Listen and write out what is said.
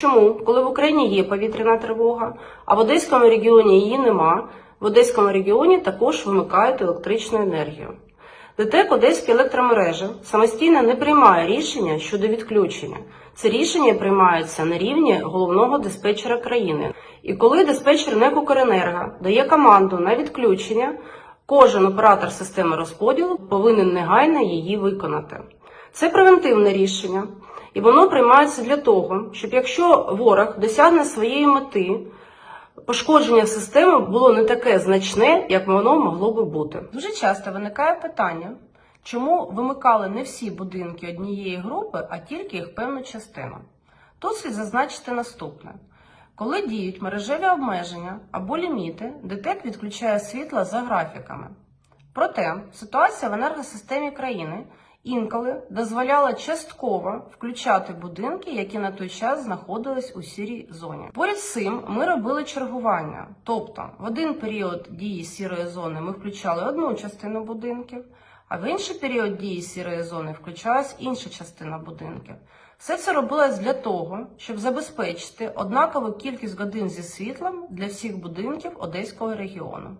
Чому, коли в Україні є повітряна тривога, а в Одеському регіоні її нема, в Одеському регіоні також вимикають електричну енергію. ДТЕК Одеські електромережі самостійно не приймає рішення щодо відключення. Це рішення приймається на рівні головного диспетчера країни. І коли диспетчер НЕК «Укренерго» дає команду на відключення, кожен оператор системи розподілу повинен негайно її виконати. Це превентивне рішення, і воно приймається для того, щоб якщо ворог досягне своєї мети, пошкодження системи було не таке значне, як воно могло би бути. Дуже часто виникає питання, чому вимикали не всі будинки однієї групи, а тільки їх певну частину. Тут слід зазначити наступне. Коли діють мережеві обмеження або ліміти, ДТЕК відключає світло за графіками. Проте ситуація в енергосистемі країни інколи дозволяла частково включати будинки, які на той час знаходились у сірій зоні. Поряд з цим ми робили чергування. Тобто, в один період дії сірої зони ми включали одну частину будинків, а в інший період дії сірої зони включалась інша частина будинків. Все це робилось для того, щоб забезпечити однакову кількість годин зі світлом для всіх будинків Одеського регіону.